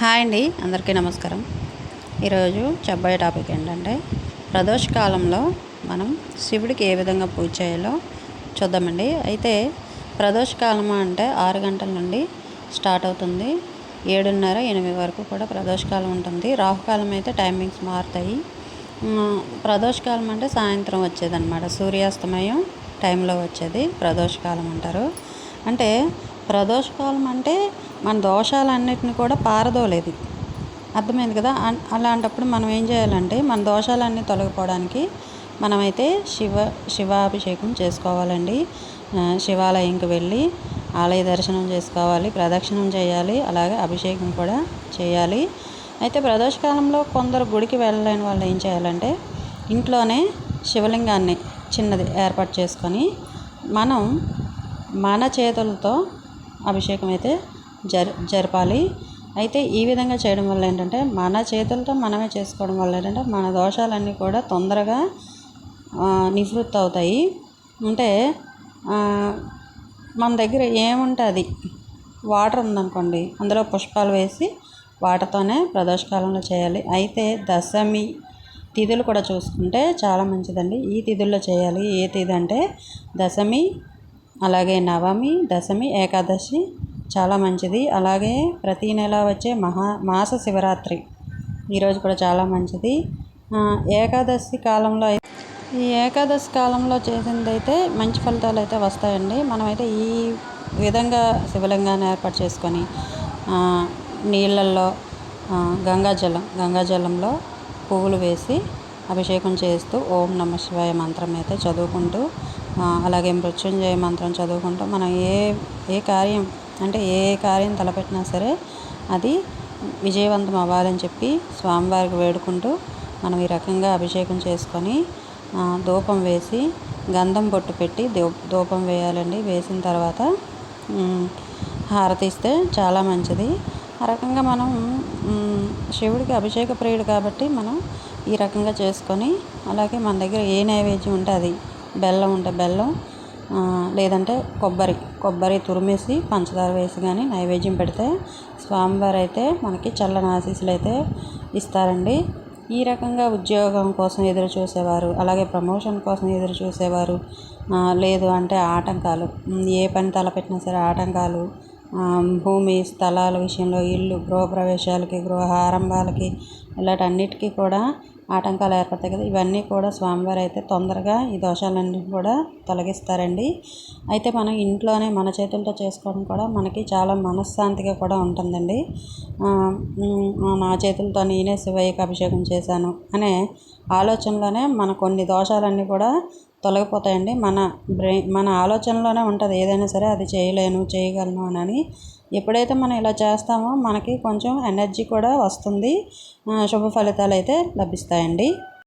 Hi అండి అందరికీ నమస్కారం. ఈరోజు చెప్పబోయే టాపిక్ ఏంటంటే ప్రదోష కాలంలో మనం శివుడికి ఏ విధంగా పూజ చేయాలో చూద్దామండి. అయితే ప్రదోష కాలం అంటే ఆరు గంటల నుండి స్టార్ట్ అవుతుంది. ఏడున్నర ఎనిమిది వరకు కూడా ప్రదోష కాలం ఉంటుంది. రాహుకాలం అయితే టైమింగ్స్ మారుతాయి. ప్రదోష కాలం అంటే సాయంత్రం వచ్చేదన్నమాట. సూర్యాస్తమయం టైంలో వచ్చేది ప్రదోష కాలం అంటారు. అంటే ప్రదోషకాలం అంటే మన దోషాలన్నిటిని కూడా పారదోలేది. అర్థమైంది కదా? అలాంటప్పుడు మనం ఏం చేయాలంటే మన దోషాలన్నీ తొలగిపోవడానికి మనమైతే శివ శివాభిషేకం చేసుకోవాలండి. శివాలయంకి వెళ్ళి ఆలయ దర్శనం చేసుకోవాలి ప్రదక్షిణం చేయాలి అలాగే అభిషేకం కూడా చేయాలి. అయితే ప్రదోషకాలంలో కొందరు గుడికి వెళ్ళలేని వాళ్ళు ఏం చేయాలంటే ఇంట్లోనే శివలింగాన్ని చిన్నది ఏర్పాటు చేసుకొని మనం మన చేతులతో అభిషేకం అయితే జరి జరపాలి. అయితే ఈ విధంగా చేయడం వల్ల ఏంటంటే మన చేతులతో మనమే చేసుకోవడం వల్ల ఏంటంటే మన దోషాలన్నీ కూడా తొందరగా నివృత్తి అవుతాయి అంటే మన దగ్గర ఏముంటుంది వాటర్ ఉందనుకోండి అందులో పుష్పాలు వేసి వాటర్తోనే ప్రదోషకాలంలో చేయాలి. అయితే దశమి తిథులు కూడా చూసుకుంటే చాలా మంచిదండి. ఈ తిథుల్లో చేయాలి. ఏ తిథి అంటే దశమి అలాగే నవమి దశమి ఏకాదశి చాలా మంచిది. అలాగే ప్రతి నెల వచ్చే మహా మాస శివరాత్రి ఈరోజు కూడా చాలా మంచిది. ఏకాదశి కాలంలో అయితే ఈ ఏకాదశి కాలంలో చేసిందైతే మంచి ఫలితాలు అయితే వస్తాయండి. మనమైతే ఈ విధంగా శివలింగాన్ని ఏర్పాటు చేసుకొని నీళ్ళల్లో గంగాజలం గంగాజలంలో పువ్వులు వేసి అభిషేకం చేస్తూ ఓం నమ శివాయ మంత్రం అయితే చదువుకుంటూ అలాగే మృత్యుంజయ మంత్రం చదువుకుంటూ మనం ఏ ఏ కార్యం అంటే ఏ కార్యం తలపెట్టినా సరే అది విజయవంతం అవ్వాలని చెప్పి స్వామివారికి వేడుకుంటూ మనం ఈ రకంగా అభిషేకం చేసుకొని దూపం ధూపం వేసి గంధం బొట్టు పెట్టి దూపం ధూపం వేయాలండి. వేసిన తర్వాత హారతి ఇస్తే చాలా మంచిది. ఆ రకంగా మనం శివుడికి అభిషేక ప్రియుడు కాబట్టి మనం ఈ రకంగా చేసుకొని అలాగే మన దగ్గర ఏ నైవేద్యం ఉంటే అది బెల్లం ఉంటే బెల్లం లేదంటే కొబ్బరి. కొబ్బరి తురిమేసి పంచదార వేసి కానీ నైవేద్యం పెడితే స్వామివారు అయితే మనకి చల్లని ఆశీస్సులు అయితే ఇస్తారండి. ఈ రకంగా ఉద్యోగం కోసం ఎదురు చూసేవారు అలాగే ప్రమోషన్ కోసం ఎదురు చూసేవారు లేదు అంటే ఆటంకాలు. ఏ పని తలపెట్టినా సరే ఆటంకాలు భూమి స్థలాల విషయంలో ఇల్లు గృహప్రవేశాలకి గృహ ఆరంభాలకి ఇలాంటి అన్నిటికీ కూడా ఆటంకాలు ఏర్పడతాయి కదా. ఇవన్నీ కూడా స్వామివారు అయితే తొందరగా ఈ దోషాలన్నీ కూడా తొలగిస్తారండి. అయితే మనం ఇంట్లోనే మన చేతులతో చేసుకోవడం కూడా మనకి చాలా మనశ్శాంతిగా కూడా ఉంటుందండి. నా చేతులతో నేనే శివయ్యకి అభిషేకం చేశాను అనే ఆలోచనలోనే మన కొన్ని దోషాలన్నీ కూడా తొలగిపోతాయండి. మన బ్రెయిన్ మన ఆలోచనలోనే ఉంటుంది. ఏదైనా సరే అది చేయలేను చేయగలను అని ఎప్పుడైతే మనం ఇలా చేస్తామో మనకి కొంచెం ఎనర్జీ కూడా వస్తుంది. శుభ ఫలితాలు అయితే లభిస్తాయండి.